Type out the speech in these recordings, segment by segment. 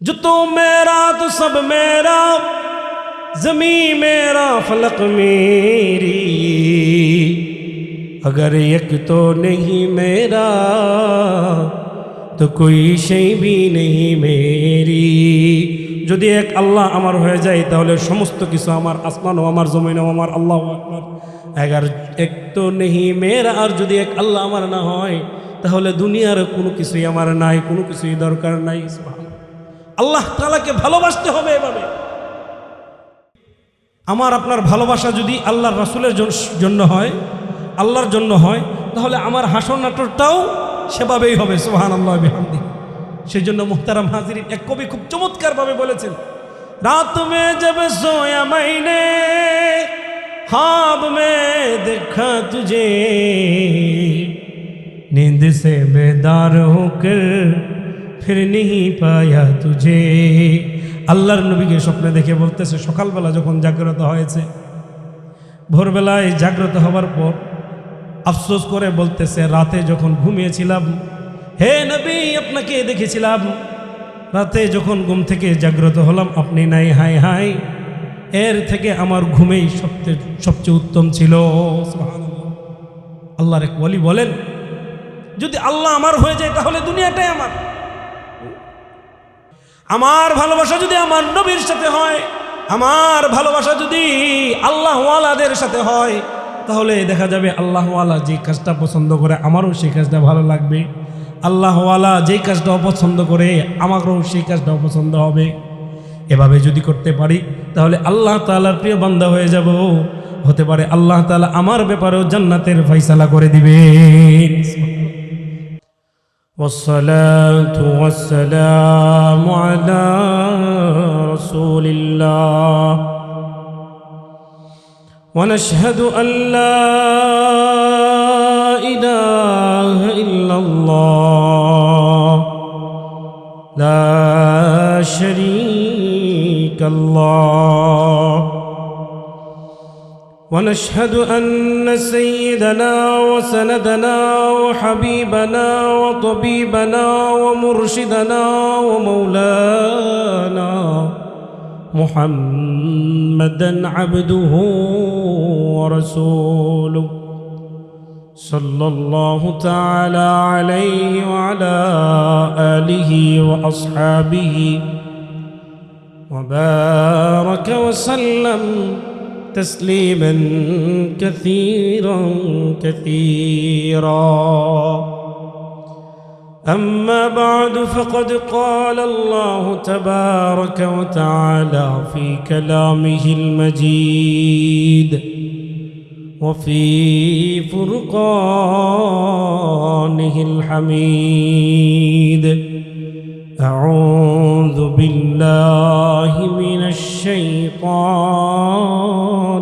जो तो मेरा तो सब मेरा जमी मेरा फलक मेरी अगर एक तो नहीं मेरा তো কোই সেই বি নেই মেরি যদি এক আল্লাহ আমার হয়ে যায় তাহলে সমস্ত কিছু আমার আসমানও আমার জমিনও আমার আল্লাহ আকবার এগার এক তো নেই মেয়েরা আর যদি এক আল্লাহ আমার না হয় তাহলে দুনিয়ার কোনো কিছুই আমার নাই কোনো কিছুই দরকার নাই সুবহানাল্লাহ। আল্লাহ তালাকে ভালোবাসতে হবে এভাবে আমার আপনার ভালোবাসা যদি আল্লাহর রাসুলের জন- জন্য হয় আল্লাহর জন্য হয় তাহলে আমার হাসন নাটকটাও সেভাবেই হবে সোহান আল্লাহ বিহামদি সেই জন্য মুহতারাম হাজির এক কবি খুব চমৎকারভাবে বলেছেন রাত মে জব সোয়া মাইনে হাব মে দেখা তুঝে नींद से बेदार होकर ফিরে নিহি পায়া তুঝে। আল্লাহর নবীকে স্বপ্নে দেখে বলতেছে, সকালবেলা যখন জাগ্রত হয়েছে, ভোরবেলায় জাগ্রত হবার পর আফসোস করে বলতেছে, রাতে যখন ঘুমিয়েছিলাম, হে নবী, আপনাকে দেখেছিলাম। রাতে যখন ঘুম থেকে জাগ্রত হলাম, আপনি নাই হাই হাই এর থেকে আমার ঘুমেই সবচেয়ে সবচেয়ে উত্তম ছিল। আল্লাহর এক বলি বলেন, যদি আল্লাহ আমার হয়ে যায়, তাহলে দুনিয়াটাই আমার। আমার ভালোবাসা যদি আমার নবীর সাথে হয়, আমার ভালোবাসা যদি আল্লাহওয়ালাদের সাথে হয়, তাহলে দেখা যাবে আল্লাহওয়ালা যে কাজটা পছন্দ করে আমারও সেই কাজটা ভালো লাগবে। আল্লাহওয়ালা যেই কাজটা অপছন্দ করে আমারও সেই কাজটা অপছন্দ হবে। এভাবে যদি করতে পারি, তাহলে আল্লাহ তাআলার প্রিয় বান্দা হয়ে যাব। হতে পারে আল্লাহ তাআলা আমার ব্যাপারেও জান্নাতের ফয়সালা করে দিবেন। والصلاة والسلام على رسول الله. ونشهد أن لا إله إلا الله. لا شريك الله. ونشهد أن سيدنا وسندنا وحبيبنا وطبيبنا ومرشدنا ومولانا محمدا عبده ورسوله صلى الله تعالى عليه وعلى آله وأصحابه وبارك وسلم تسليما كثيرا كثيرا. أما بعد فقد قال الله تبارك وتعالى في كلامه المجيد وفي فرقانه الحميد. أعوذ بالله من الشيطان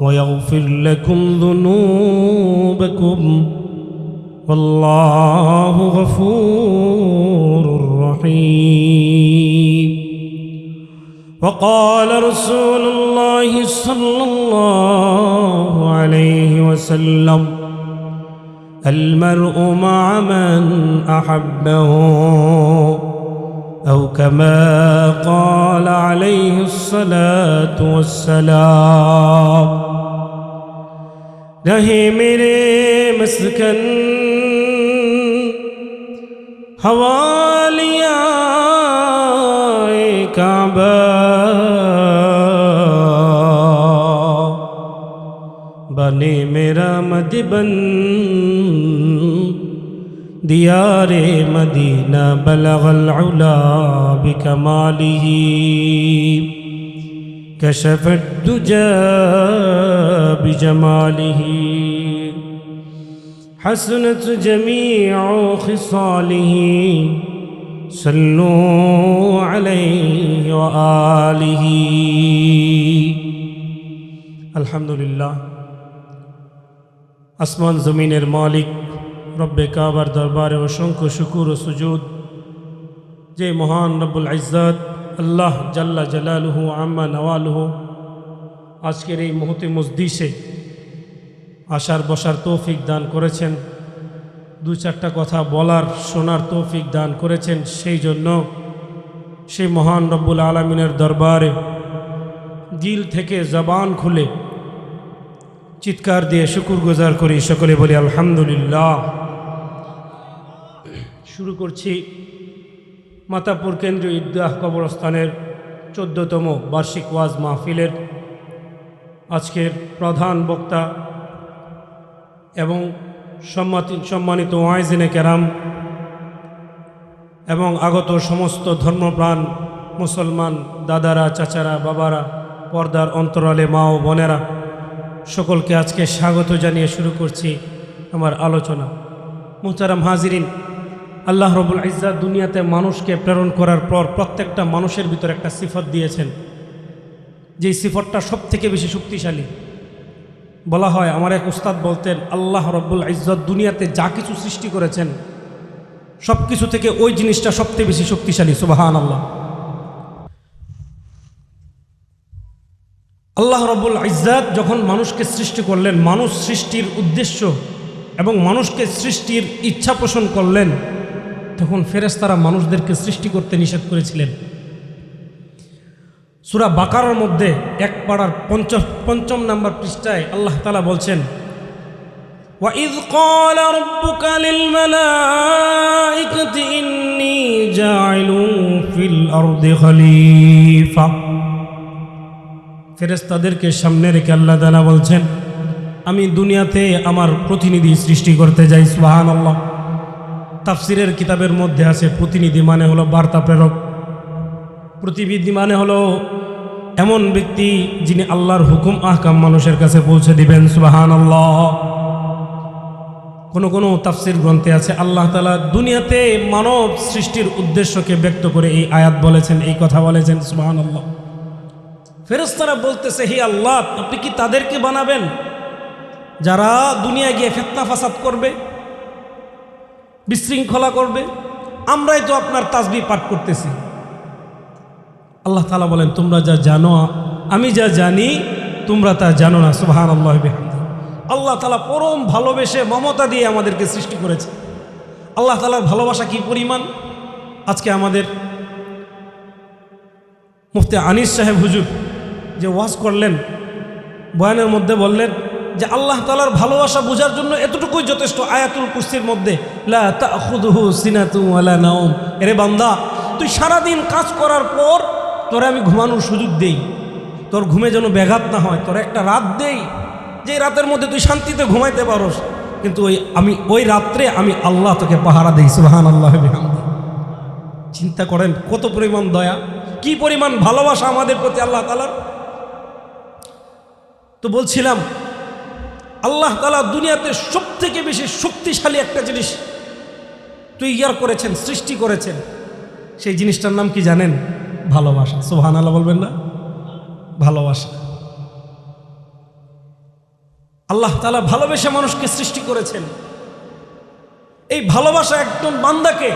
ويغفر لكم ذنوبكم والله غفور رحيم. وقال رسول الله صلى الله عليه وسلم المرء مع من أحبه أو كما قال عليه الصلاة والسلام رہے میرے مسکن حوالیہ کعبہ بنے میرا مدبن دیار مدینہ بلغ العلا بکمالہی كشف الدجى بجماله حسنت جميع خصاله صلوا عليه وآله الحمد لله আসমান জমিনের মালিক রব্বে কাবার দরবারে অসংখ্য শুকুর ও সুজুদ যে মহান রব্বুল ইজ্জত আল্লাহ জাল্লা জালালুহু আম্মা নওয়ালুহু। আজকের এই মুহূর্তে মসজিষে আসার বসার তৌফিক দান করেছেন। দু চারটা কথা বলার, শোনার তৌফিক দান করেছেন। সেই জন্য সেই মহান রব্বুল আলমিনের দরবারে দিল থেকে জবান খুলে চিৎকার দিয়ে শুকুর গুজার করি। সকলে বলি আলহামদুলিল্লাহ। শুরু করছি মাতাপুর কেন্দ্রীয় ঈদগাহ কবরস্থানের চোদ্দতম বার্ষিক ওয়াজ মাহফিলের আজকের প্রধান বক্তা এবং সম্মানিত ওয়াইজিনে কেরাম এবং আগত সমস্ত ধর্মপ্রাণ মুসলমান দাদারা, চাচারা, বাবারা, পর্দার অন্তরালে মা ও বোনেরা, সকলকে আজকে স্বাগত জানিয়ে শুরু করছি আমার আলোচনা। মুহতারাম হাজিরিন আল্লাহ রবুল ইজ্জাত দুনিয়াতে মানুষকে প্রেরণ করার পর প্রত্যেকটা মানুষের ভিতর একটা সিফত দিয়েছেন। যেই সিফতটা সব থেকে বেশি শক্তিশালী। বলা হয়, আমার এক উস্তাদ বলতেন, আল্লাহ রব্বুল ইজ্জত দুনিয়াতে যা কিছু সৃষ্টি করেছেন সব কিছু থেকে ওই জিনিসটা সবচেয়ে বেশি শক্তিশালী সুবাহান আল্লাহ আল্লাহ রব্বুল ইজ্জাত যখন মানুষকে সৃষ্টি করলেন, মানুষ সৃষ্টির উদ্দেশ্য এবং মানুষকে সৃষ্টির ইচ্ছা পোষণ করলেন তখন ফেরেস্তারা মানুষদেরকে সৃষ্টি করতে নিষেধ করেছিলেন সুরা বাকারার মধ্যে এক পাড়ার পঞ্চম পঞ্চম নাম্বার পৃষ্ঠায় আল্লাহ তালা বলছেন وَإِذْ قَالَ رَبُّكَ لِلْمَلَائِكَةِ إِنِّي جَاعِلٌ فِي الْأَرْضِ خَلِيفَةً ফেরেশতাদেরকে সামনে রেখে আল্লাহ তাআলা বলছেন আমি দুনিয়াতে আমার প্রতিনিধি সৃষ্টি করতে যাই সুবহানাল্লাহ তাফসিরের কিতাবের মধ্যে আছে প্রতিনিধি মানে হলো বার্তা প্রেরক। প্রতিনিধি মানে হলো এমন ব্যক্তি যিনি আল্লাহর হুকুম, আহকাম মানুষের কাছে পৌঁছে দিবেন সুবাহান আল্লাহ কোনো কোনো তাফসির গ্রন্থে আছে, আল্লাহ তালা দুনিয়াতে মানব সৃষ্টির উদ্দেশ্যকে ব্যক্ত করে এই আয়াত বলেছেন, এই কথা বলেছেন সুবাহান আল্লাহ ফেরস্তারা বলতেছে, হি আল্লাহ, আপনি কি তাদেরকে বানাবেন? যারা দুনিয়া গিয়ে ফেতনা ফাসাদ করবে বিশৃঙ্খলা করবে। আমরাই তো আপনার তাসবি পাঠ করতেছি। আল্লাহ তালা বলেন, তোমরা যা জানো, আমি যা জানি, তোমরা তা জানো না। সুবাহান আল্লাহ আল্লাহ তালা পরম ভালোবেসে মমতা দিয়ে আমাদেরকে সৃষ্টি করেছে। আল্লাহ তালার ভালোবাসা কি পরিমাণ? আজকে আমাদের মুফতি আনিস সাহেব হুজুর যে ওয়াজ করলেন, বয়ানের মধ্যে বললেন যে আল্লাহ তালার ভালোবাসা বোঝার জন্য এতটুকুই যথেষ্ট আয়াতুল কুস্তির মধ্যে এরে বান্দা, তুই সারাদিন কাজ করার পর তোরে আমি ঘুমানোর সুযোগ দেই। তোর ঘুমে যেন ব্যাঘাত না হয়, তোর একটা রাত দেই, যে রাতের মধ্যে তুই শান্তিতে ঘুমাইতে পারোস। কিন্তু ওই আমি, ওই রাত্রে আমি আল্লাহ তোকে পাহারা দিই সুবাহান আল্লাহ চিন্তা করেন কত পরিমাণ দয়া, কি পরিমাণ ভালোবাসা আমাদের প্রতি আল্লাহ তালার তো বলছিলাম আল্লাহ তালা দুনিয়াতে সব থেকে বেশি শক্তিশালী একটা জিনিস তৈয়ার করেছেন, সৃষ্টি করেছেন। সেই জিনিসটার নাম কি জানেন? ভালোবাসা। সোহান আল্লাহ বলবেন না? ভালোবাসা। আল্লাহ তালা ভালোবেসে মানুষকে সৃষ্টি করেছেন। এই ভালোবাসা একজন বান্দাকে,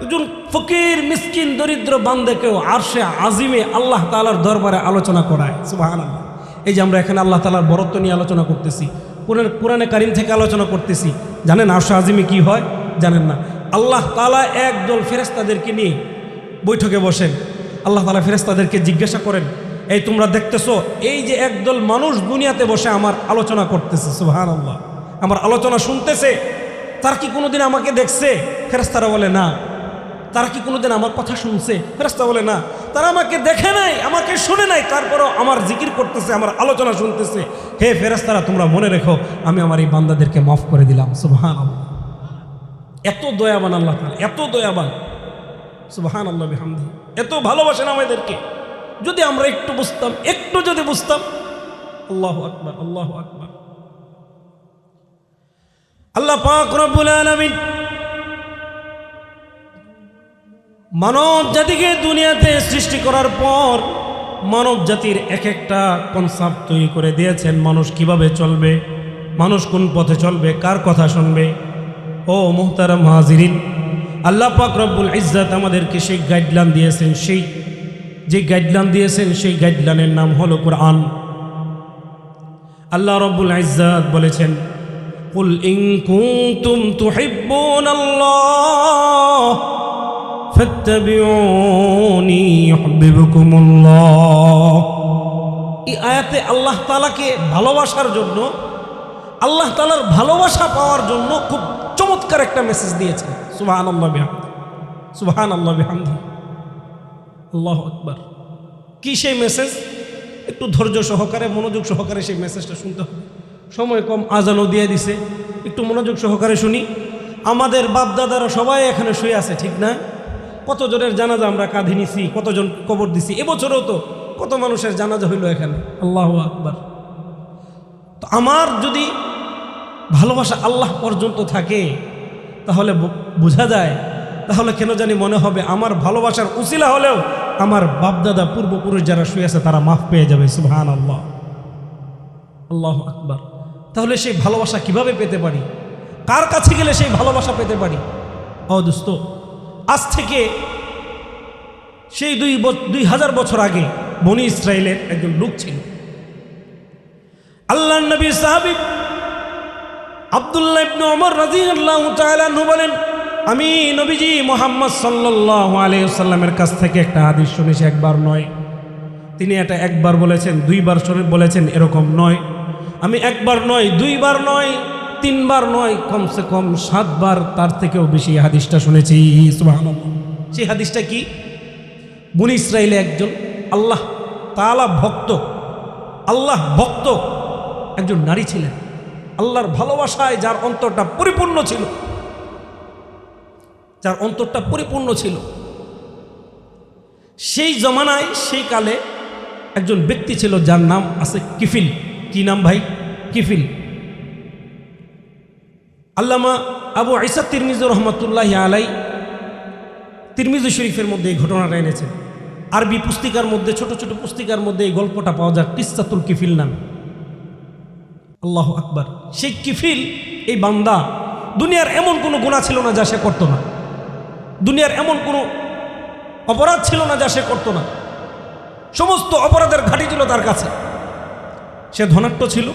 একজন ফকির, মিসকিন, দরিদ্র বান্দাকেও আর সে আজিমে আল্লাহ তালার দরবারে আলোচনা করায়। সুবাহান আল্লাহ এই যে আমরা এখানে আল্লাহ তালার বরত্ব নিয়ে আলোচনা করতেছি, কোরআন, কোরআনে কারিম থেকে আলোচনা করতেছি, জানেন আশা আজিমে কি হয়? জানেন না। আল্লাহ তালা একদল ফেরেস্তাদেরকে নিয়ে বৈঠকে বসেন। আল্লাহ তালা ফেরেস্তাদেরকে জিজ্ঞাসা করেন, এই তোমরা দেখতেছো, এই যে একদল মানুষ দুনিয়াতে বসে আমার আলোচনা করতেছে? সুহান আল্লাহ আমার আলোচনা শুনতেছে, তার কি কোনোদিন আমাকে দেখছে? ফেরেস্তারা বলে, না। তারা কি কোনোদিন আমার কথা শুনছে? ফেরেস্তা বলে, না। তারা আমাকে দেখে নাই, আমাকে শুনে নাই, তারপরও আমার জিকির করতেছে, আমার আলোচনা শুনতেছে। হে ফেরেস্তারা তোমরা মনে রেখো, আমি আমার এই বান্দাদেরকে মাফ করে দিলাম। সুবহান এত দয়াবান আল্লাহ তাআলা, এত দয়াবান। সুবহান আল্লাহ বিহামদি। এত ভালোবাসেন আমাদেরকে। যদি আমরা একটু বুঝতাম, একটু যদি বুঝতাম। আল্লাহ আকবার আল্লাহ আকবার। আল্লাহ পাক রব্বুল আলামিন মানব জাতিকে দুনিয়াতে সৃষ্টি করার পর মানব জাতির এক একটা কনসেপ্ট তৈরি করে দিয়েছেন মানুষ কিভাবে চলবে মানুষ কোন পথে চলবে কার কথা শুনবে ও মোহতারাম হাজিরিন আল্লাহ পাক রব্বুল ইজ্জাত আমাদেরকে সেই গাইডলাইন দিয়েছেন সেই যে গাইডলাইন দিয়েছেন সেই গাইডলাইনের নাম হলো কোরআন আল্লাহ রব্বুল ইজ্জাত বলেছেন قل إن كنتم تحبون الله ফাত্তাবিউনি ইউহিব্বুকুমুল্লাহ। এই আয়াতে আল্লাহ তাআলাকে ভালোবাসার জন্য, আল্লাহ তাআলার ভালোবাসা পাওয়ার জন্য খুব চমৎকার একটা মেসেজ দিয়েছে সুবহানাল্লাহ বিহামদি সুবহানাল্লাহ বিহামদি। আল্লাহু আকবার। কি সেই মেসেজ একটু ধৈর্য সহকারে, মনোযোগ সহকারে সেই মেসেজটা শুনতে হবে। সময় কম আজানও দিয়ে দিছে। একটু মনোযোগ সহকারে শুনি। আমাদের বাপদাদারা সবাই এখানে শুয়ে আছে, ঠিক না? কতজনের জানাজা আমরা কাঁধে নিছি, কতজন কবর দিছি? এবছরও তো কত মানুষের জানাজা হইল এখানে। আল্লাহ আকবার। তো আমার যদি ভালোবাসা আল্লাহ পর্যন্ত থাকে, তাহলে বোঝা যায়, তাহলে কেন জানি মনে হবে আমার ভালোবাসার উচিলা হলেও আমার বাপদাদা, পূর্বপুরুষ যারা শুয়ে আছে, তারা মাফ পেয়ে যাবে সুবহান আল্লাহ আল্লাহ আকবার। তাহলে সেই ভালোবাসা কীভাবে পেতে পারি? কার কাছে গেলে সেই ভালোবাসা পেতে পারি? ও আজ থেকে সেই দুই দুই হাজার বছর আগে বনি ইসরায়েলের একজন লোক ছিল। আল্লাহ নবী সাহাবি আবদুল্লাহ বলেন, আমি নবীজি মোহাম্মদ সাল্লাল্লাহু কাছ থেকে একটা হাদিস শুনেছি, একবার নয়। তিনি এটা একবার বলেছেন, দুইবার বলেছেন এরকম নয়। আমি একবার নয়, দুইবার নয় তিনবার নয়, কমসে কম সাতবার তার থেকেও বেশি হাদিসটা শুনেছি। সেই হাদিসটা কি? বনি ইসরায়েলে একজন আল্লাহ তাআলা ভক্ত, আল্লাহ ভক্ত একজন নারী ছিলেন। আল্লাহর ভালোবাসায় যার অন্তরটা পরিপূর্ণ ছিল, যার অন্তরটা পরিপূর্ণ ছিল, সেই জমানায়, সেই কালে একজন ব্যক্তি ছিল যার নাম আছে কিফিল। কি নাম ভাই? কিফিল। আল্লামা আবু আইসা তিরমিজুর রহমতুল্লাহ আলাই তিরমিজু শরীফের মধ্যে এই ঘটনাটা এনেছেন আরবি পুস্তিকার মধ্যে, ছোট ছোট পুস্তিকার মধ্যে এই গল্পটা পাওয়া যায় কিস্তাতুল কিফিল নাম। আল্লাহ আকবার। সেই কিফিল, এই বান্দা, দুনিয়ার এমন কোনো গুণা ছিল না যা সে করতো না। দুনিয়ার এমন কোনো অপরাধ ছিল না যা সে করতো না। সমস্ত অপরাধের ঘাঁটি ছিল তার কাছে। সে ধনাট্য ছিল,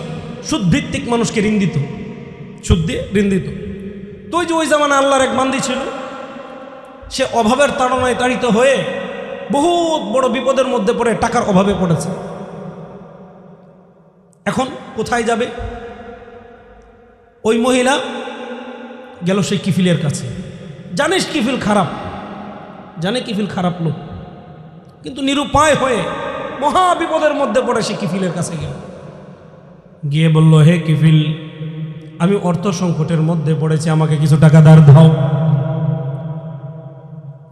সুদভিত্তিক মানুষকে ঋণ দিত। সুদ দিয়ে ঋণ দিত তো যে ওই জামানা আল্লাহর এক বান্দি ছিল, সে অভাবের তাড়নায় তাড়িত হয়ে বহুত বড় বিপদের মধ্যে পড়ে, টাকার অভাবে পড়েছে। এখন কোথায় যাবে? ওই মহিলা গেল সেই কিফিলের কাছে। জানিস কিফিল খারাপ? জানে কিফিল খারাপ লোক। কিন্তু নিরুপায় হয়ে মহা বিপদের মধ্যে পড়ে সে কিফিলের কাছে গেল। গিয়ে বলল, হে কিফিল আমি অর্থ সংকটের মধ্যে পড়েছি, আমাকে কিছু টাকা ধার দাও।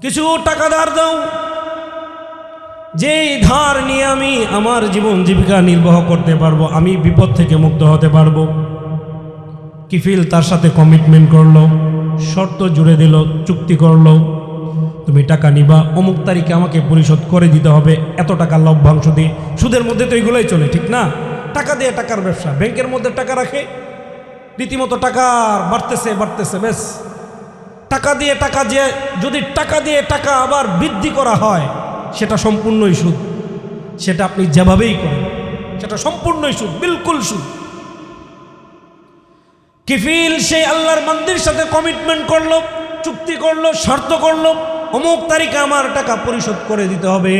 কিছু টাকা ধার দাও। যেই ধার নিয়ে আমি আমার জীবন জীবিকা নির্বাহ করতে পারব, আমি বিপদ থেকে মুক্ত হতে পারব। কিফিল তার সাথে কমিটমেন্ট করল, শর্ত জুড়ে দিল, চুক্তি করল। তুমি টাকা নিবা, অমুক তারিখে আমাকে পরিশোধ করে দিতে হবে, এত টাকা লভ্যাংশ দিয়ে। সুদের মধ্যে তো এগুলোই চলে, ঠিক না? টাকা দিয়ে টাকার ব্যবসা, ব্যাংকের মধ্যে টাকা রাখে রীতিমতো টাকা বাড়তেছে বাড়তেছে, বেশ। টাকা দিয়ে, টাকা যে যদি টাকা দিয়ে টাকা আবার বৃদ্ধি করা হয়, সেটা সম্পূর্ণই সুদ। সেটা আপনি যেভাবেই করেন, সেটা সম্পূর্ণই সুদ, বিলকুল সুদ। কিফিল সেই আল্লাহর মন্দির সাথে কমিটমেন্ট করল, চুক্তি করল, শর্ত করল, অমুক তারিখে আমার টাকা পরিশোধ করে দিতে হবে।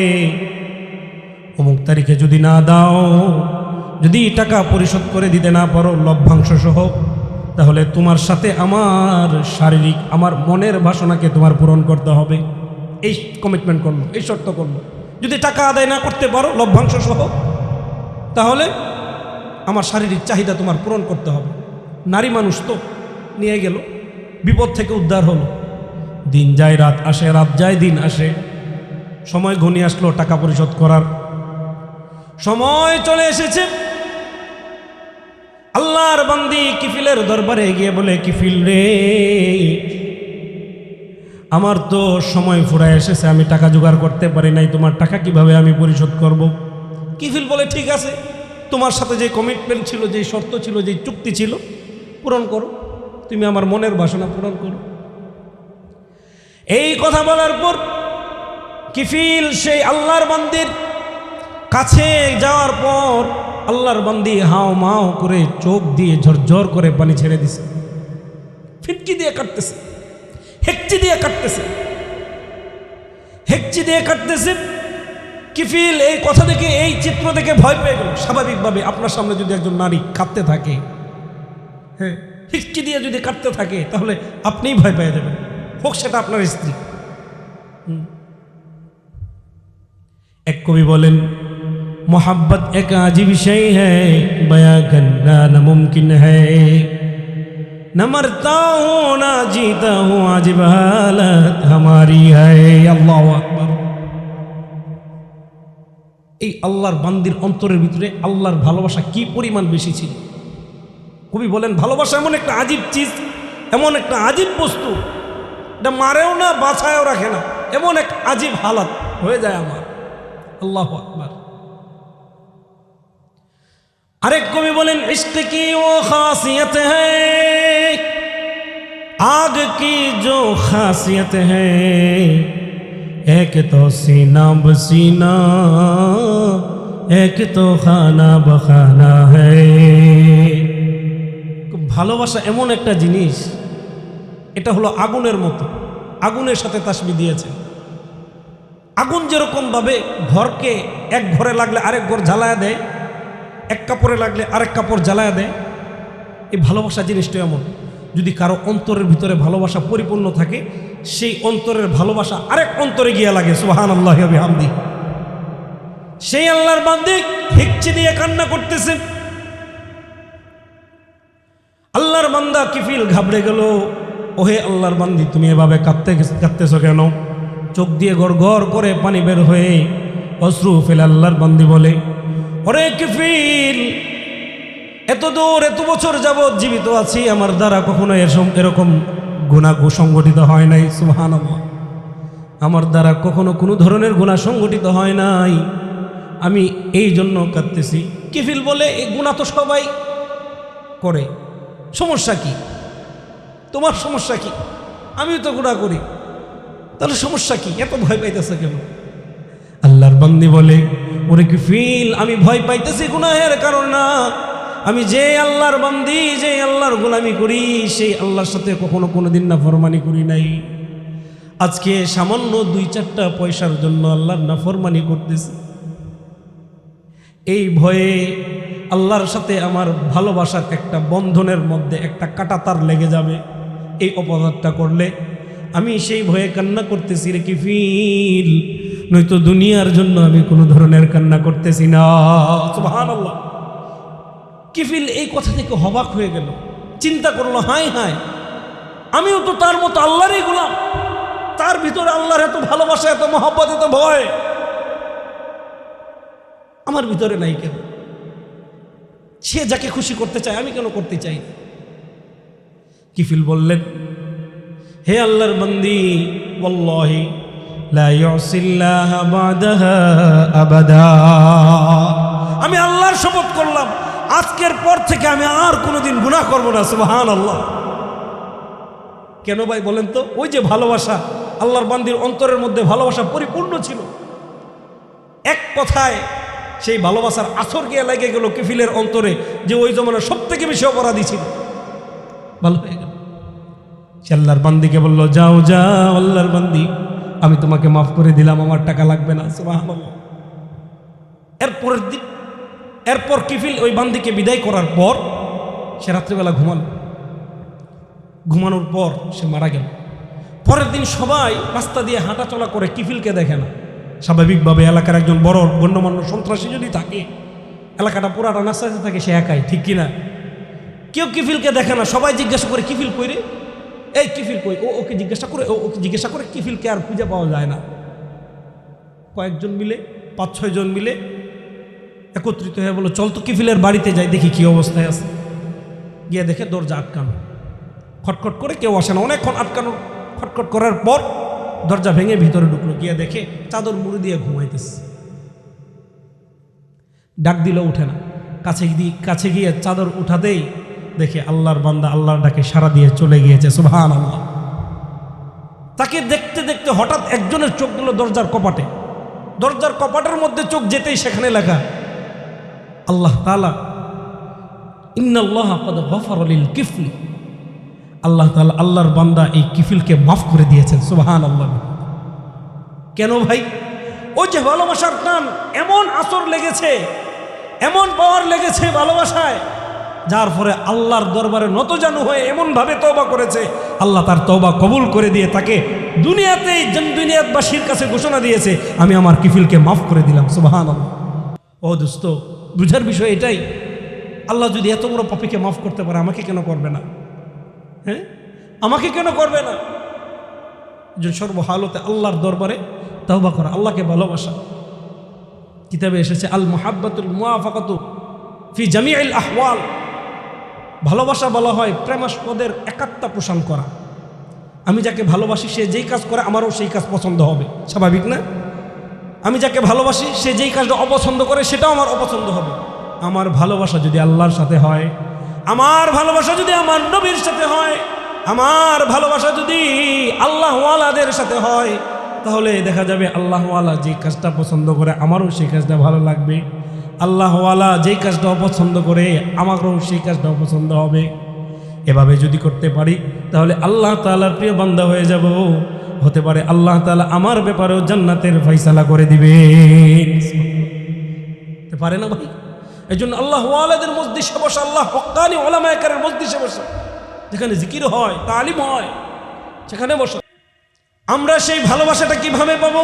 অমুক তারিখে যদি না দাও যদি টাকা পরিশোধ করে দিতে না পারো লভ্যাংশ সহ তাহলে তোমার সাথে আমার শারীরিক, আমার মনের বাসনাকে তোমার পূরণ করতে হবে। এই কমিটমেন্ট করল, এই শর্ত করল। যদি টাকা আদায় না করতে পারো লভ্যাংশ সহ তাহলে আমার শারীরিক চাহিদা তোমার পূরণ করতে হবে। নারী মানুষ তো নিয়ে গেল, বিপদ থেকে উদ্ধার হলো। দিন যায়, রাত আসে, রাত যায়, দিন আসে। সময় ঘনিয়ে আসলো টাকা পরিশোধ করার। সময় চলে এসেছে আল্লাহর বান্দি কিফিলের দরবারে গিয়ে বলে, কিফিল রে, আমার তো সময় ফুরায় এসেছে, আমি টাকা জোগাড় করতে পারি নাই, তোমার টাকা কীভাবে আমি পরিশোধ করব? কিফিল বলে, ঠিক আছে, তোমার সাথে যে কমিটমেন্ট ছিল, যে শর্ত ছিল, যে চুক্তি ছিল, পূরণ করো। তুমি আমার মনের বাসনা পূরণ করো। এই কথা বলার পর কিফিল সেই আল্লাহর বান্দির কাছে যাওয়ার পর আল্লাহর বন্দি হাও মাও করে চোখ দিয়ে ঝরঝর করে পানি ছেড়ে দিছে। ফিটকি দিয়ে কাটতেছে, হেকচি দিয়ে কাটতেছে, হেকচি দিয়ে কাটতেছে। কিফিল, এই কথা দেখে, এই চিত্র দেখে ভয় পেয়ে গেল। স্বাভাবিকভাবে আপনার সামনে যদি একজন নারী কাঁদতে থাকে হ্যাঁ হিচকি দিয়ে যদি কাটতে থাকে, তাহলে আপনিই ভয় পেয়ে যাবেন। হোক, সেটা আপনার স্ত্রী। এক কবি বলেন मोहब्बत एक अजीब शय है बयां करना नामुमकिन है न मरता हूँ न जीता हूँ अजीब हालत हमारी है अल्लाह আকবার এই আল্লাহর বান্দির অন্তরের ভিতরে আল্লাহর ভালোবাসা কি পরিমাণ বেশি ছিল কবি বলেন ভালোবাসা এমন একটা আজীব চিজ এমন একটা আজীব বস্তু এটা মারেও না বাছায়ও রাখে না এমন এক আজীব হালাত হয়ে যায় আমার আল্লাহ আকবার আরেক কবি বলেন ইস্তে কি ও খাসিয়ত হ্যাঁ আগ কি জো খাসিয়ত হ্যাঁ তো সিনা বসিনা এক তো খানা বখানা হ্যাঁ ভালোবাসা এমন একটা জিনিস, এটা হলো আগুনের মতো, আগুনের সাথে তাসবি দিয়েছে আগুন যেরকমভাবে ঘরকে এক ঘরে লাগলে আরেক ঘর ঝালায় দেয় এক কাপড়ে লাগলে আরেক কাপড় জ্বালায় দেয়। এই ভালোবাসা জিনিসটা এমন, যদি কারও অন্তরের ভিতরে ভালোবাসা পরিপূর্ণ থাকে, সেই অন্তরের ভালোবাসা আরেক অন্তরে গিয়ে লাগে সুহান আল্লাহ হামদি সেই আল্লাহর বান্দি হিকচি দিয়ে কান্না করতেছে। আল্লাহর বান্দা কিফিল ঘাবড়ে গেল, ওহে আল্লাহর বান্দি, তুমি এভাবে কাঁদতে কাঁদতেছ কেন? চোখ দিয়ে গড় গড় করে পানি বের হয়ে অশ্রু ফেলে আল্লাহর বান্দি বলে ওরে কিফিল, এত দূর, এত বছর যাবৎ জীবিত আছি, আমার দ্বারা কখনো এরকম গুণা সংগঠিত হয় নাই সুহান আমার দ্বারা কখনো কোনো ধরনের গুণা সংগঠিত হয় নাই। আমি এই জন্য কাঁদতেছি। কিফিল বলে এই গুণা তো সবাই করে। সমস্যা কি? তোমার সমস্যা কি? আমিও তো গুণা করি। তাহলে সমস্যা কি? এত ভয় পাইতেছে কেন? আল্লাহর বান্দি বলে ওরে কি ফিল আমি ভয় পাইতেছি গুনাহের কারণ না। আমি যে আল্লাহর বান্দি, যে আল্লাহর গোলামি করি, সেই আল্লাহর সাথে কখনো কোনো দিন না ফরমানি করি নাই। আজকে সামান্য দুই চারটা পয়সার জন্য আল্লাহর না ফরমানি করতেছি। এই ভয়ে আল্লাহর সাথে আমার ভালোবাসার একটা বন্ধনের মধ্যে একটা কাটাতার লেগে যাবে। এই অপরাধটা করলে আমি সেই ভয়ে কান্না করতেছি রে কি ফিল নয়তো দুনিয়ার জন্য আমি কোনো ধরনের কান্না করতেছি না। সুবহানাল্লাহ। কিফিল, এই কথা থেকে হবাক হয়ে গেল। চিন্তা করল হাই হাই আমিও তো তার মতো আল্লাহরই গোলাম। তার ভিতরে আল্লাহর এত ভালোবাসা, এত মহব্বত, এত ভয়। আমার ভিতরে নাই কেন? সে যাকে খুশি করতে চায়, আমি কেন করতে চাই কিফিল বললেন, হে আল্লাহর বন্দি বল্লাহি আমি আল্লাহর শপথ করলাম, আজকের পর থেকে আমি আর কোনোদিন গুনাহ করব না সুবহান আল্লাহ কেন ভাই বলেন তো? ওই যে ভালোবাসা, আল্লাহর বান্দির অন্তরের মধ্যে ভালোবাসা পরিপূর্ণ ছিল। এক কথায়, সেই ভালোবাসার আসর গিয়ে লেগে গেল কিফিলের অন্তরে, যে ওই জমানার সব থেকে বেশি অপরাধী ছিল। ভালো হয়ে গেল। সে আল্লাহর বান্দিকে বলল, যাও যাও, আল্লাহর বান্দি। আমি তোমাকে মাফ করে দিলাম, আমার টাকা লাগবে না এরপরের দিন, এরপর কিফিল ওই বান্দিকে বিদায় করার পর সে রাত্রিবেলা ঘুমালো। ঘুমানোর পর সে মারা গেল। পরের দিন সবাই রাস্তা দিয়ে হাঁটা চলা করে কিফিলকে দেখে না। স্বাভাবিকভাবে এলাকার একজন বড় গণ্যমান্য সন্ত্রাসী যদি থাকে, এলাকাটা পুরাটা নাস্তাতে থাকে, সে একাই, ঠিক কিনা? কেউ কিফিলকে দেখে না, সবাই জিজ্ঞাসা করে, কিফিল কই রে? এই কিফিল কই? ও, ওকে জিজ্ঞাসা করে ওকে জিজ্ঞাসা করে কিফিলকে আর খুঁজে পাওয়া যায় না। কয়েকজন মিলে, পাঁচ, ছয় জন মিলে একত্রিত হয়ে বলো, চল তো কিফিলের বাড়িতে যাই, দেখি কি অবস্থায় আছে। গিয়ে দেখে দরজা আটকানো। খটখট করে কেউ আসে না। অনেকক্ষণ আটকানো, খটখট করার পর দরজা ভেঙে ভিতরে ঢুকলো। গিয়ে দেখে চাদর মুড়ি দিয়ে ঘুমাইতেছে। ডাক দিল, উঠে না। কাছে দিয়ে কাছে গিয়ে চাদর উঠাতেই দেখে আল্লাহর বান্দা আল্লাহর ডাকে সারা দিয়ে চলে গিয়েছে সুবহান আল্লাহ তাকে দেখতে দেখতে হঠাৎ একজনের চোখ দিল দরজার কপাটে। দরজার কপাটের মধ্যে চোখ যেতেই সেখানে লেখা, আল্লাহ তালা ইন্নাল্লাহ কদ গফরলিল কিফলি। আল্লাহ তালা আল্লাহর বান্দা এই কিফিলকে মাফ করে দিয়েছেন সুবহান আল্লাহ কেন ভাই? ওই যে ভালোবাসার টান, এমন আসর লেগেছে, এমন পাওয়ার লেগেছে ভালোবাসায়। যার ফলে আল্লাহর দরবারে নতজানু হয়ে এমনভাবে তওবা করেছে, আল্লাহ তার তওবা কবুল করে দিয়ে তাকে দুনিয়াতেই দুনিয়াতবাসীর কাছে ঘোষণা দিয়েছে, আমি আমার কিফিলকে মাফ করে দিলাম সুবাহান ও দোস্ত, বুঝার বিষয় এটাই, আল্লাহ যদি এত বড় পাপিকে মাফ করতে পারে, আমাকে কেন করবে না? হ্যাঁ? আমাকে কেন করবে না? যে সর্বহালতে আল্লাহর দরবারে তওবা করা, আল্লাহকে ভালোবাসা। কিতাবে এসেছে আল মোহাব্বতুল মুআফাকাতু ফি জামিউল আহওয়াল ভালোবাসা বলা হয় প্রেমাস্পদের একাত্তা পোষণ করা। আমি যাকে ভালোবাসি, সে যেই কাজ করে, আমারও সেই কাজ পছন্দ হবে। স্বাভাবিক না? আমি যাকে ভালোবাসি, সে যেই কাজটা অপছন্দ করে, সেটাও আমার অপছন্দ হবে। আমার ভালোবাসা যদি আল্লাহর সাথে হয়, আমার ভালোবাসা যদি আমার নবীর সাথে হয়, আমার ভালোবাসা যদি আল্লাহওয়ালাদের সাথে হয়, তাহলে দেখা যাবে আল্লাহওয়ালা যে কাজটা পছন্দ করে, আমারও সেই কাজটা ভালো লাগবে। আল্লাহওয়ালা যেই কাজটা অপছন্দ করে, আমাকেও সেই কাজটা অপছন্দ হবে। এভাবে যদি করতে পারি, তাহলে আল্লাহ তালার প্রিয় বান্দা হয়ে যাব। হতে পারে আল্লাহ তালা আমার ব্যাপারেও জান্নাতের ফয়সালা করে দিবে। পারে না ভাই? এই জন্য আল্লাহ মসজিদে বসা, আল্লাহ হকানি ওলামায়াকারের মসজিদে বসা, যেখানে জিকির হয়, তালিম হয়, সেখানে বসে। আমরা সেই ভালোবাসাটা কীভাবে পাবো?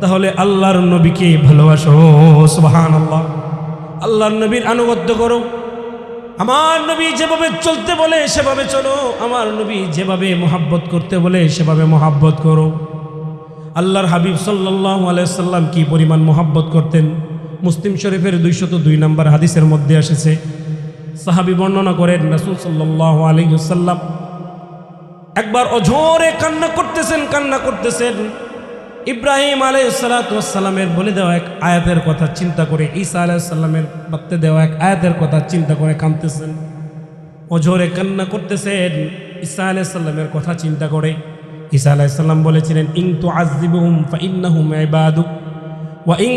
তাহলে আল্লাহর নবীকে ভালোবাসো সুবহান আল্লাহ আল্লাহর নবীর আনুগত্য করো। আমার নবী যেভাবে চলতে বলে, সেভাবে চলো। আমার নবী যেভাবে মোহাব্বত করতে বলে, সেভাবে মোহাব্বত করো। আল্লাহর হাবিব সাল্লাহ আলাইসাল্লাম কি পরিমাণ মোহাব্বত করতেন? মুসলিম শরীফের দুইশত দুই নম্বর হাদিসের মধ্যে এসেছে। সাহাবি বর্ণনা করেন, রাসুল সাল্লাহ আলিহাল্লাম একবার অঝোরে কান্না করতেছেন কান্না করতেছেন। ইব্রাহিম আলাইসালামের বলে দেওয়া এক আয়াতের কথা চিন্তা করে, ঈসা আলাইসাল্লামের বাড়তে দেওয়া এক আয়াতের কথা চিন্তা করে কাঁদতেছেন। অঝোরে কান্না করতেছেন, ঈসা আলাইসাল্লামের কথা চিন্তা করে। ঈসা আলাইসাল্লাম বলেছিলেন ইং তু আজিবুহুম ফাইন্নাহুম ইবাদুক, ওয়া ইং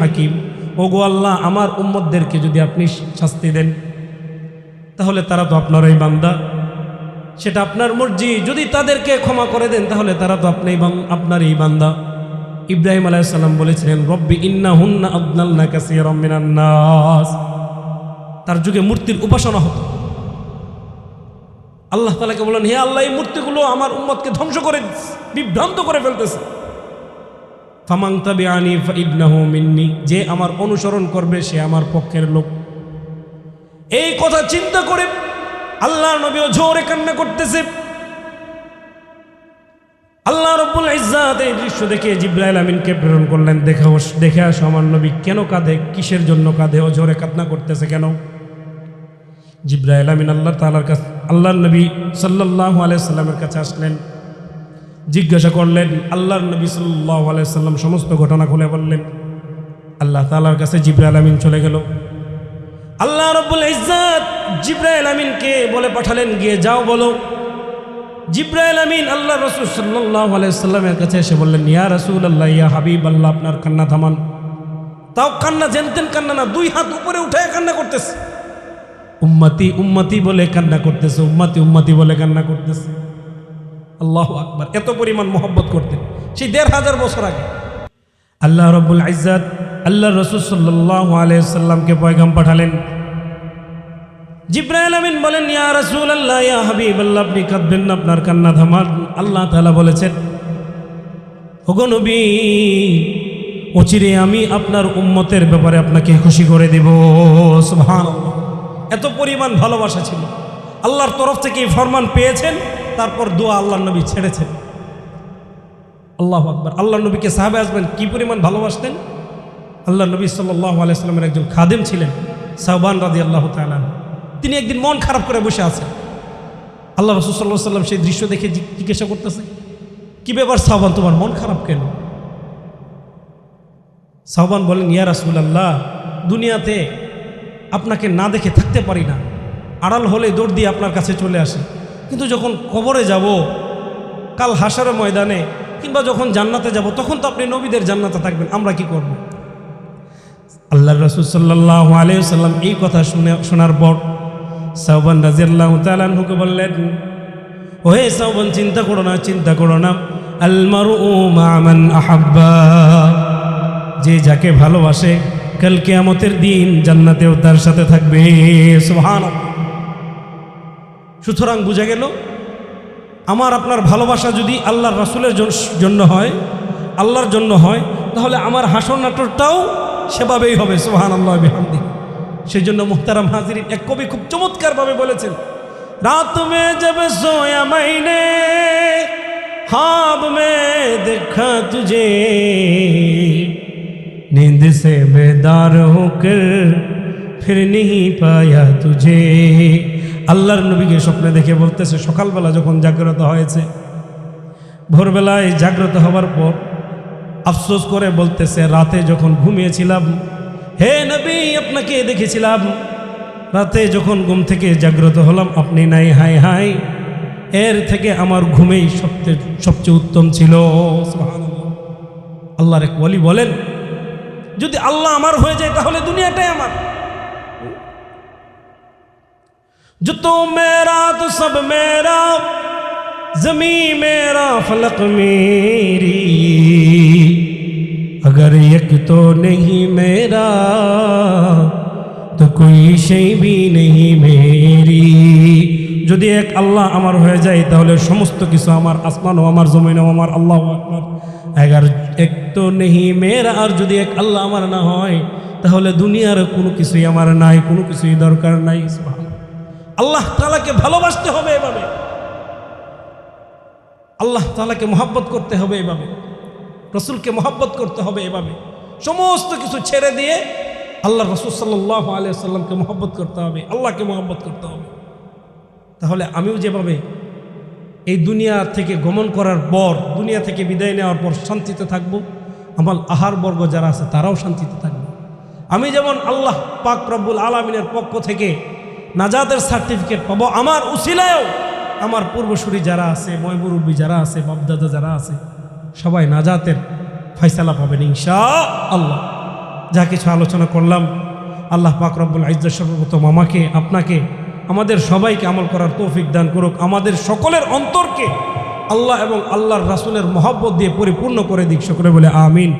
হাকিম। ওগো আল্লাহ, আমার উম্মতদেরকে যদি আপনি শাস্তি দেন, তাহলে তারা তো আপনার এই বান্দা। সেটা আপনার মর্জি। যদি তাদেরকে ক্ষমা করে দেন, তাহলে তারা তো আপনি আপনার এই বান্দা। ইব্রাহিম আলাইসাল্লাম বলেছিলেন, রব্বি ইন্না হুন্না কাসিরাস তার যুগে মূর্তির উপাসনা হতো। আল্লাহ তালাকে বলেন হে আল্লাহ, এই মূর্তিগুলো আমার উম্মতকে ধ্বংস করে বিভ্রান্ত করে ফেলতেছে। যে আমার অনুসরণ করবে, সে আমার পক্ষের লোক। এই কথা চিন্তা করে আল্লাহ নবীও জোরে কান্না করতেছে। আল্লাহ রব্বুল ইজ্জাত এই দৃশ্য দেখে জিব্রাইল আমিনকে প্রেরণ করলেন। দেখে দেখে আসো, আমার নবী কেন কাঁদে? কিসের জন্য কাঁদে? ও জোরে কান্না করতেছে কেন? জিব্রাইল আমিন আল্লাহ তালার কাছে আল্লাহর নবী সাল্লাহ আলাইসাল্লামের কাছে আসলেন। জিজ্ঞাসা করলেন, আল্লাহর নবী সাল্লাহ আলাইসাল্লাম সমস্ত ঘটনা খুলে বললেন। আল্লাহ তালার কাছে জিব্রাইল আমিন চলে গেল। আল্লাহ রব্বুল ইজ্জাত জিব্রাইল আমিনকে বলে পাঠালেন, গিয়ে যাও বলো। জিব্রাইল আমিন আল্লাহ রসুল সাল্লাহ আলাইসাল্লামের কাছে এসে বললেন, ইয়া রসুল আল্লাহ ইয়া হাবিব আল্লাহ আপনার কান্না থামান। তাও কান্না জানতেন কান্না না, দুই হাত উপরে উঠে কান্না করতেছে। উম্মতি উম্মতি বলে কান্না করতেছে, উম্মতি উম্মতি বলে কান্না করতেছে। আল্লাহ আকবার, এত পরিমাণ মোহব্বত করতেন। সেই দেড় হাজার বছর আগে। আল্লাহ রব্বুল ইজ্জাত, আল্লাহ রসুল সাল্লাহ আলাইসাল্লামকে পয়গাম পাঠালেন। জিব্রাইল আমিন বলেন, ইয়া রসুল আল্লাহ ইয়া হাবিব আল্লাহ আপনি কাঁদবেন না, আপনার কান্না থামান আল্লাহ তালা বলেছেন নবী, অচিরে আমি আপনার উম্মতের ব্যাপারে আপনাকে খুশি করে দেব। সুবহান এত পরিমাণ ভালোবাসা ছিল। আল্লাহর তরফ থেকে ফরমান পেয়েছেন, তারপর দোয়া আল্লাহ নবী ছেড়েছেন। আল্লাহ আকবর। আল্লাহ নবীকে সাহাবে আসবেন, কি পরিমাণ ভালোবাসতেন? আল্লাহ নবী সাল্লাহ আলাইস্লামের একজন খাদেম ছিলেন সাহবান রাদি আল্লাহ তালান তিনি একদিন মন খারাপ করে বসে আছেন। আল্লাহ রসুল সাল্লাহ সাল্লাম সেই দৃশ্য দেখে জিজ্ঞাসা করতেছে, কি ব্যাপার সাহবান তোমার মন খারাপ কেন? সাহবান বলেন, ইয়া রাসুলাল্লাহ, দুনিয়াতে আপনাকে না দেখে থাকতে পারি না। আড়াল হলে দৌড় দিয়ে আপনার কাছে চলে আসে। কিন্তু যখন কবরে যাব, কাল হাসার ময়দানে কিংবা যখন জান্নাতে যাব, তখন তো আপনি নবীদের জান্নাতে থাকবেন, আমরা কি করব? আল্লাহ রসুল সাল্লাহ আলিয়াল্লাম এই কথা শুনে, শোনার পর সাহবান রাজিয়াল্লাহ তালুকে বললেন, ওহে সাহবান চিন্তা করো না, চিন্তা করো না। আলমারু মামান আহাব্বা। যে যাকে ভালোবাসে, কাল কেয়ামতের দিন জান্নাতেও তার সাথে থাকবে। সুহান সুতরাং বুঝা গেল আমার আপনার ভালোবাসা যদি আল্লাহর রাসুলের জন- জন্য হয় আল্লাহর জন্য হয় তাহলে আমার হাসর নাটকটাও সেভাবেই হবে সোহান আল্লাহ বিহামদি সেই জন্য মুহতারাম হাজির এক কবি খুব চমৎকারভাবে বলেছেন রাত মে জব সোয়া মাইনে হাব মে দেখা তুঝে नींद से बेदार होकर फिर नहीं पाया तुझे আল্লাহর নবীকে স্বপ্নে দেখে বলতেছে, সকালবেলা যখন জাগ্রত হয়েছে, ভোরবেলায় জাগ্রত হওয়ার পর আফসোস করে বলতেছে, রাতে যখন ঘুমিয়েছিলাম, হে নবী, আপনাকে দেখেছিলাম। রাতে যখন ঘুম থেকে জাগ্রত হলাম, আপনি নাই, হাই হাই। এর থেকে আমার ঘুমেই সবচেয়ে সবচেয়ে উত্তম ছিল। আল্লাহর এক ওয়ালি বলেন, যদি আল্লাহ আমার হয়ে যায়, তাহলে দুনিয়াটাই আমার। जो तो मेरा तो सब मेरा जमी मेरा फलक मेरी अगर एक तो नहीं मेरा तो कोई शे भी नहीं मेरी যদি এক আল্লাহ আমার হয়ে যায় তাহলে সমস্ত কিছু আমার আসমানও আমার জমিনও আমার আল্লাহ আকবার এগার এক তো নেহি মেয়েরা আর যদি এক আল্লাহ আমার না হয় তাহলে দুনিয়ার কোনো কিছুই আমার নাই কোনো কিছুই দরকার নাই সুবহানাল্লাহ। আল্লাহ তালাকে ভালোবাসতে হবে এভাবে। আল্লাহ তালাকে মহাব্বত করতে হবে এভাবে। রসুলকে মহাব্বত করতে হবে এভাবে। সমস্ত কিছু ছেড়ে দিয়ে আল্লাহ রসুল সাল্লাহ আলিয়াল্লামকে মহব্বত করতে হবে, আল্লাহকে মহব্বত করতে হবে। তাহলে আমিও যেভাবে এই দুনিয়া থেকে গমন করার পর, দুনিয়া থেকে বিদায় নেওয়ার পর শান্তিতে থাকব, আমার আহার বর্গ যারা আছে তারাও শান্তিতে থাকবে। আমি যেমন আল্লাহ পাক রব্বুল আলমিনের পক্ষ থেকে নাজাদের সার্টিফিকেট পাবো। আমার উসিলায়ও আমার পূর্বসূরি যারা আছে ময়মুরব্বী যারা আছে, বাপদাদা যারা আছে, সবাই নাজাতের ফয়সালা পাবেন ইনশা আল্লাহ যা কিছু আলোচনা করলাম, আল্লাহ পাক রব্বুল আইজ্জা সর্বপ্রথম আমাকে, আপনাকে, আমাদের সবাইকে আমল করার তৌফিক দান করুক, আমাদের সকলের অন্তরকে আল্লাহ এবং আল্লাহর রাসুলের মহব্বত দিয়ে পরিপূর্ণ করে দিক, সকলে বলে আমিন।